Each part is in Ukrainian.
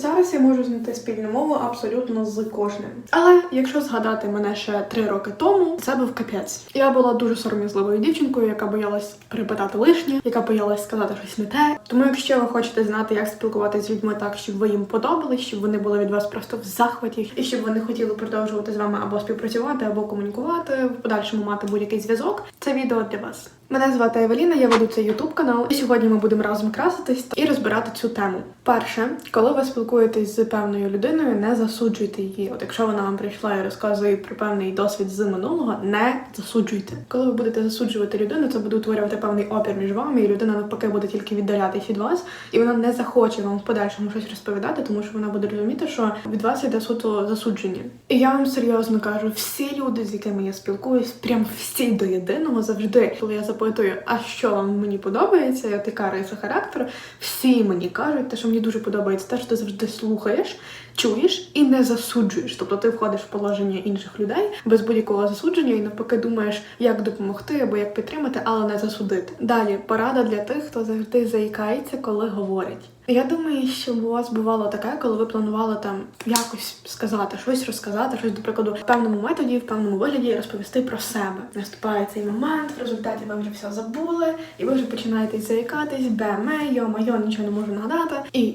Зараз я можу знайти спільну мову абсолютно з кожним. Але якщо згадати мене ще три роки тому, це був капець. Я була дуже сором'язливою дівчинкою, яка боялась перепитати лишнє, яка боялась сказати щось не те. Тому, якщо ви хочете знати, як спілкуватися з людьми так, щоб ви їм подобались, щоб вони були від вас просто в захваті, і щоб вони хотіли продовжувати з вами або співпрацювати, або комунікувати, в подальшому мати будь-який зв'язок, це відео для вас. Мене звати Евеліна, я веду цей ютуб канал, і сьогодні ми будемо разом краситись і розбирати цю тему. Перше, коли ви спілкуєтесь з певною людиною, не засуджуйте її. От якщо вона вам прийшла і розказує про певний досвід з минулого, не засуджуйте. Коли ви будете засуджувати людину, це буде утворювати певний опір між вами, і людина навпаки буде тільки віддалятись від вас, і вона не захоче вам в подальшому щось розповідати, тому що вона буде розуміти, що від вас йде суто засудження. І я вам серйозно кажу, всі люди, з якими я спілкуюсь, прям всі до єдиного завжди, коли я запитую, а що вам мені подобається, я така риса характеру, всі мені кажуть, те, що мені дуже подобається, те, що ти завжди слухаєш, чуєш і не засуджуєш. Тобто ти входиш в положення інших людей без будь-якого засудження і навпаки думаєш, як допомогти або як підтримати, але не засудити. Далі порада для тих, хто завжди заїкається, коли говорять. Я думаю, що у вас бувало таке, коли ви планували там якось сказати, щось розказати, щось, до прикладу, в певному методі, в певному вигляді розповісти про себе. Наступає цей момент, в результаті ви вже все забули, і ви вже починаєте заїкатись, беме, йо-майо, нічого не можу нагадати. І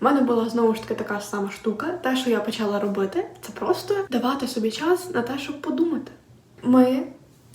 в мене була знову ж таки така сама штука. Те, що я почала робити, це просто давати собі час на те, щоб подумати. Ми,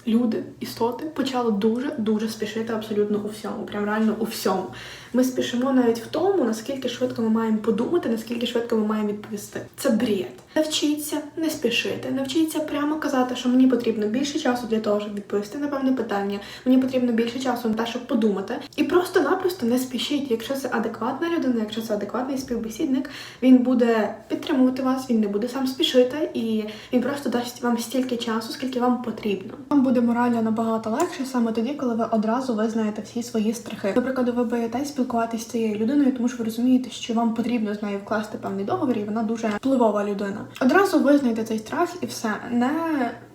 люди, істоти, почали дуже дуже спішити абсолютно у всьому. Прям реально у всьому. Ми спішимо навіть в тому, наскільки швидко ми маємо подумати, наскільки швидко ми маємо відповісти. Це бред. Навчіться не спішити, навчіться прямо казати, що мені потрібно більше часу для того, щоб відповісти на певне питання. Мені потрібно більше часу на те, щоб подумати. І просто-напросто не спішіть. Якщо це адекватна людина, якщо це адекватний співбесідник, він буде підтримувати вас, він не буде сам спішити, і він просто дасть вам стільки часу, скільки вам потрібно. Вам буде морально набагато легше саме тоді, коли ви одразу визнаєте всі свої страхи. Наприклад, ви боїтесь спілкуватися з цією людиною, тому що ви розумієте, що вам потрібно з нею вкласти певний договір, і вона дуже впливова людина. Одразу визнайте цей страх і все. Не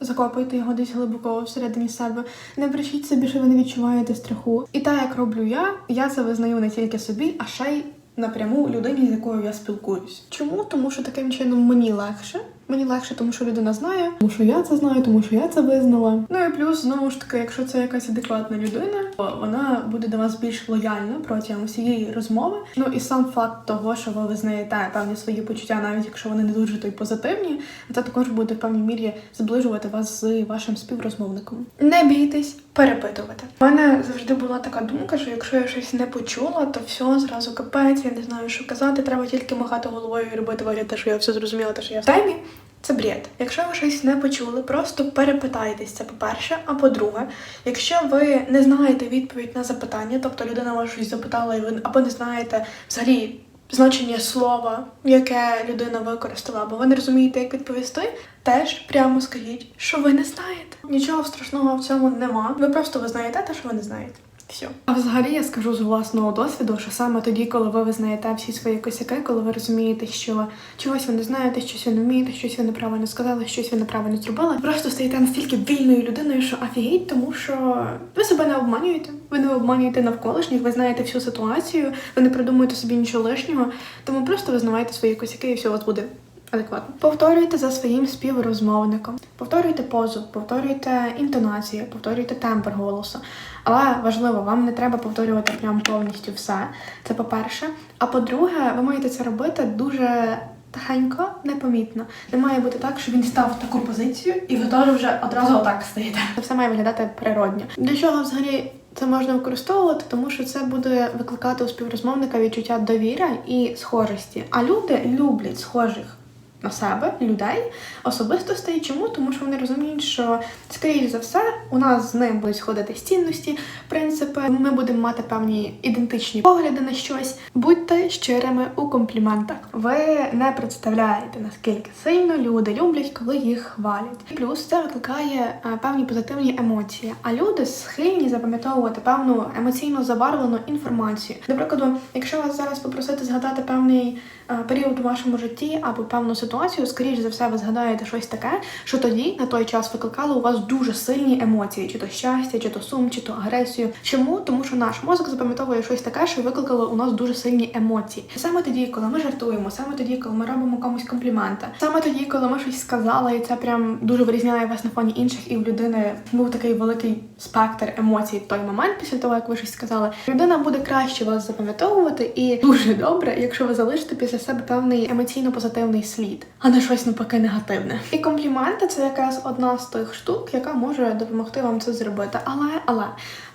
закопуйте його десь глибоко всередині себе, не брешіть собі, що ви не відчуваєте страху. І так як роблю я, я це визнаю не тільки собі, а ще й напряму людині, з якою я спілкуюсь. Чому? Тому що таким чином мені легше. Мені легше, тому що людина знає, тому що я це знаю, тому що я це визнала. Ну і плюс, знову ж таки, якщо це якась адекватна людина, то вона буде до вас більш лояльна протягом усієї розмови. Ну і сам факт того, що ви визнаєте певні свої почуття, навіть якщо вони не дуже то й позитивні, це також буде в певній мірі зближувати вас з вашим співрозмовником. Не бійтесь перепитувати. У мене завжди була така думка, що якщо я щось не почула, то все зразу капець, я не знаю, що казати. Треба тільки махати головою і робити вигляд, що я все зрозуміла, те, що я в темі. Це бред. Якщо ви щось не почули, просто перепитайтесь це по-перше. А по-друге, якщо ви не знаєте відповідь на запитання, тобто людина вас щось запитала, і ви або не знаєте взагалі значення слова, яке людина використала, або ви не розумієте, як відповісти, теж прямо скажіть, що ви не знаєте. Нічого страшного в цьому нема. Ви просто визнаєте те, що ви не знаєте. Все. А взагалі я скажу з власного досвіду, що саме тоді, коли ви визнаєте всі свої косяки, коли ви розумієте, що чогось ви не знаєте, щось ви не вмієте, щось ви неправильно сказали, щось ви неправильно зробили, просто стаєте настільки вільною людиною, що офігеть, тому що ви себе не обманюєте. Ви не обманюєте навколишніх, ви знаєте всю ситуацію, ви не придумуєте собі нічого лишнього, тому просто визнавайте свої косяки і все у вас буде адекватно. Повторюйте за своїм співрозмовником, повторюйте позу, повторюйте інтонації, повторюйте тембр голосу. Але важливо, вам не треба повторювати прям повністю все. Це по-перше. А по-друге, ви маєте це робити дуже тихенько, непомітно. Не має бути так, що він став в таку позицію, і ви теж вже одразу отак стоїте. Це все має виглядати природньо. Для чого взагалі? Це можна використовувати, тому що це буде викликати у співрозмовника відчуття довіри і схожості. А люди люблять схожих на себе людей особистостей. Чому? Тому що вони розуміють, що скоріш за все у нас з ним будуть сходитись цінності, принципи. Ми будемо мати певні ідентичні погляди на щось. Будьте щирими у компліментах. Ви не представляєте наскільки сильно люди люблять, коли їх хвалять. І Плюс це викликає е, певні позитивні емоції. А люди схильні запам'ятовувати певну емоційно забарвлену інформацію. До прикладу, якщо вас зараз попросити згадати певний е, період у вашому житті або певну ситуацію, ситуацію, скоріш за все, ви згадаєте щось таке, що тоді на той час викликало у вас дуже сильні емоції, чи то щастя, чи то сум, чи то агресію. Чому? Тому що наш мозок запам'ятовує щось таке, що викликало у нас дуже сильні емоції. Саме тоді, коли ми жартуємо, саме тоді, коли ми робимо комусь компліменти, саме тоді, коли ми щось сказали, і це прям дуже вирізняє вас на фоні інших, і в людини був такий великий спектр емоцій в той момент, після того як ви щось сказали. Людина буде краще вас запам'ятовувати, і дуже добре, якщо ви залишите після себе певний емоційно позитивний слід, а не щось навпаки негативне. І компліменти це якраз одна з тих штук, яка може допомогти вам це зробити. Але але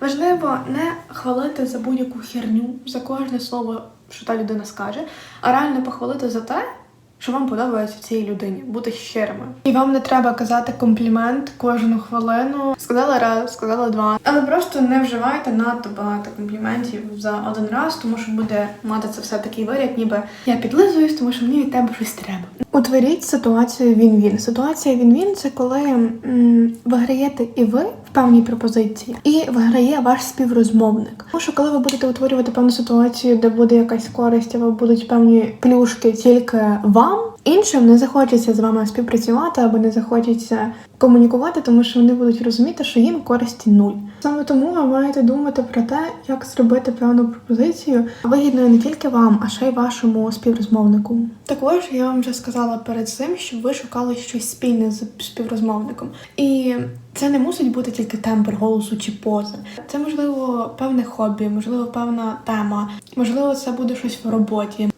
важливо не хвалити за будь-яку херню, за кожне слово, що та людина скаже, а реально похвалити за те. Що вам подобається в цій людині, бути щирими. І вам не треба казати комплімент кожну хвилину. Сказала раз, сказала два. Але просто не вживайте надто багато компліментів за один раз, тому що буде мати це все такий вигляд, ніби я підлизуюсь, тому що мені від тебе щось треба. Утворіть ситуацію він-він. Ситуація він-він це коли м, виграєте і ви певній пропозиції, і виграє ваш співрозмовник. Тому що коли ви будете утворювати певну ситуацію, де буде якась користь, або будуть певні плюшки тільки вам, іншим не захочеться з вами співпрацювати або не захочеться комунікувати, тому що вони будуть розуміти, що їм користі нуль. Саме тому ви маєте думати про те, як зробити певну пропозицію вигідною не тільки вам, а ще й вашому співрозмовнику. Також я вам вже сказала перед цим, щоб ви шукали щось спільне з співрозмовником. І це не мусить бути тільки тембр голосу чи поза. Це можливо певне хобі, можливо, певна тема, можливо, це буде щось в роботі.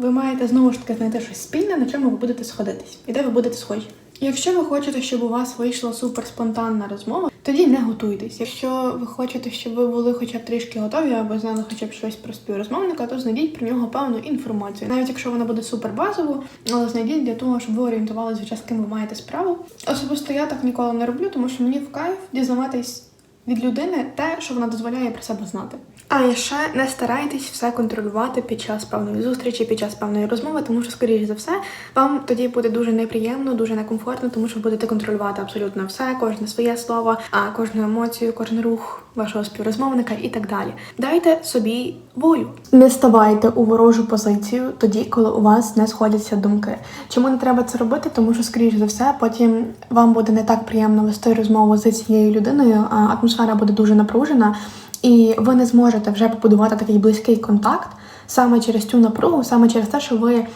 Ви маєте знову ж таки знайти щось спільне, на чому ви будете сходитись, і де ви будете схожі. Якщо ви хочете, щоб у вас вийшла суперспонтанна розмова, тоді не готуйтесь. Якщо ви хочете, щоб ви були хоча б трішки готові або знали хоча б щось про співрозмовника, то знайдіть про нього певну інформацію. Навіть якщо вона буде супербазовою, але знайдіть для того, щоб ви орієнтувалися, з ким ви маєте справу. Особисто я так ніколи не роблю, тому що мені в кайф дізнаватись від людини те, що вона дозволяє про себе знати. А ще не старайтесь все контролювати під час певної зустрічі, під час певної розмови, тому що, скоріш за все, вам тоді буде дуже неприємно, дуже некомфортно, тому що будете контролювати абсолютно все, кожне своє слово, а кожну емоцію, кожен рух вашого співрозмовника і так далі. Дайте собі волю. Не ставайте у ворожу позицію тоді, коли у вас не сходяться думки. Чому не треба це робити? Тому що, скоріш за все, потім вам буде не так приємно вести розмову з цією людиною, а атмосфера буде дуже напружена. І ви не зможете вже побудувати такий близький контакт саме через цю напругу, саме через те, що ви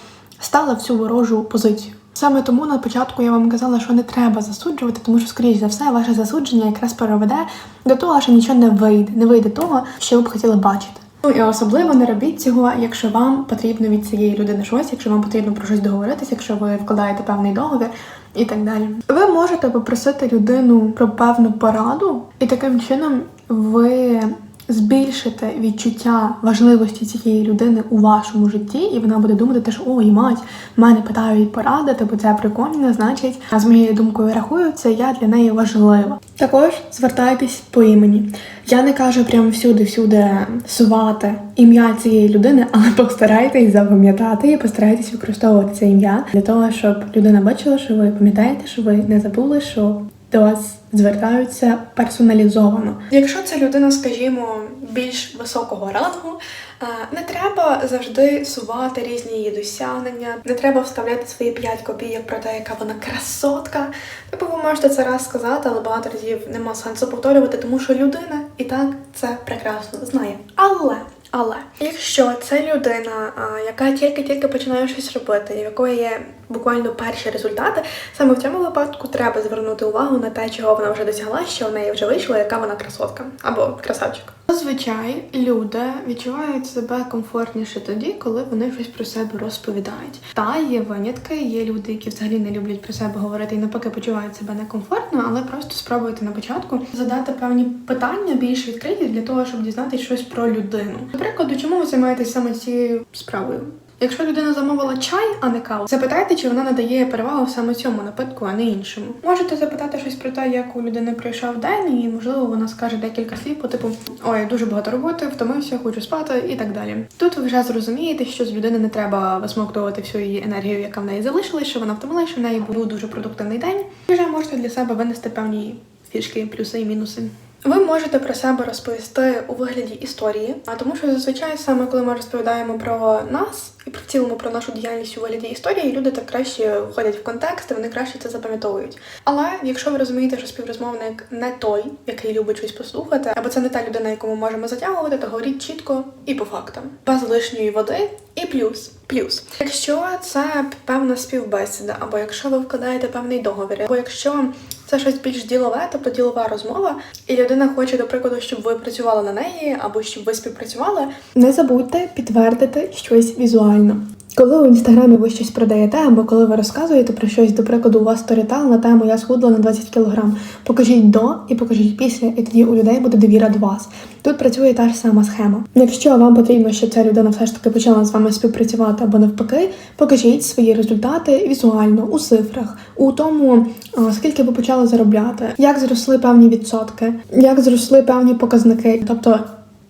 стали в цю ворожу позицію. Саме тому на початку я вам казала, що не треба засуджувати, тому що, скоріш за все, ваше засудження якраз переведе до того, що нічого не вийде, не вийде того, що ви б хотіли бачити. Ну і особливо не робіть цього, якщо вам потрібно від цієї людини щось, якщо вам потрібно про щось договоритися, якщо ви вкладаєте певний договір і так далі. Ви можете попросити людину про певну пораду, і таким чином ви збільшите відчуття важливості цієї людини у вашому житті, і вона буде думати, те, що ой, мать, мене питають порадити, бо це прикольно, значить, з моєю думкою рахуються, я для неї важлива. Також звертайтесь по імені. Я не кажу прямо всюди-всюди сувати ім'я цієї людини, але постарайтесь запам'ятати і постарайтесь використовувати це ім'я для того, щоб людина бачила, що ви пам'ятаєте, що ви не забули, що до вас звертаються персоналізовано. Якщо це людина, скажімо, більш високого рангу, е, не треба завжди сувати різні її досягнення, не треба вставляти свої п'ять копійок про те, яка вона красотка. Типу, ви можете це раз сказати, але багато разів нема сенсу повторювати, тому що людина і так це прекрасно знає. Але але якщо це людина, яка тільки-тільки починає щось робити, в якої є буквально перші результати, саме в цьому випадку треба звернути увагу на те, чого вона вже досягла, що в неї вже вийшло, яка вона красотка або красавчик. Зазвичай люди відчувають себе комфортніше тоді, коли вони щось про себе розповідають. Та є винятки, є люди, які взагалі не люблять про себе говорити і навпаки почувають себе некомфортно, але просто спробуйте на початку задати певні питання більш відкриті для того, щоб дізнатися щось про людину. Наприклад, чому ви займаєтесь саме цією справою? Якщо людина замовила чай, а не каву, запитайте, чи вона надає перевагу саме цьому напитку, а не іншому. Можете запитати щось про те, як у людини пройшов день, і можливо вона скаже декілька слів по типу Ой, дуже багато роботи, втомився, хочу спати і так далі. Тут ви вже зрозумієте, що з людини не треба висмоктувати всю її енергію, яка в неї залишилась, що вона втомилася, що в неї був дуже продуктивний день. І вже можете для себе винести певні фішки, плюси і мінуси. Ви можете про себе розповісти у вигляді історії, а тому що зазвичай саме коли ми розповідаємо про нас і в цілому про нашу діяльність у вигляді історії, люди так краще входять в контекст, вони краще це запам'ятовують. Але якщо ви розумієте, що співрозмовник не той, який любить щось послухати, або це не та людина, яку ми можемо затягувати, то говоріть чітко і по фактам, без лишньої води. І плюс, плюс, якщо це певна співбесіда, або якщо ви вкладаєте певний договір, або якщо це щось більш ділове, тобто ділова розмова, і людина хоче, до прикладу, щоб ви працювали на неї, або щоб ви співпрацювали. Не забудьте підтвердити щось візуально. Коли у інстаграмі ви щось продаєте, або коли ви розказуєте про щось, до прикладу, у вас сторітел на тему Я схудла на 20 кг, покажіть до і покажіть після, і тоді у людей буде довіра до вас. Тут працює та ж сама схема. Якщо вам потрібно, щоб ця людина все ж таки почала з вами співпрацювати або навпаки, покажіть свої результати візуально у цифрах, у тому, скільки ви почали заробляти, як зросли певні відсотки, як зросли певні показники. Тобто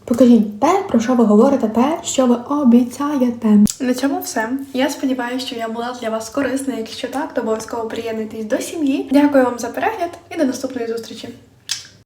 покажіть те, про що ви говорите, те, що ви обіцяєте. На цьому все. Я сподіваюся, що я була для вас корисна. Якщо так, то обов'язково приєднуйтесь до сім'ї. Дякую вам за перегляд і до наступної зустрічі.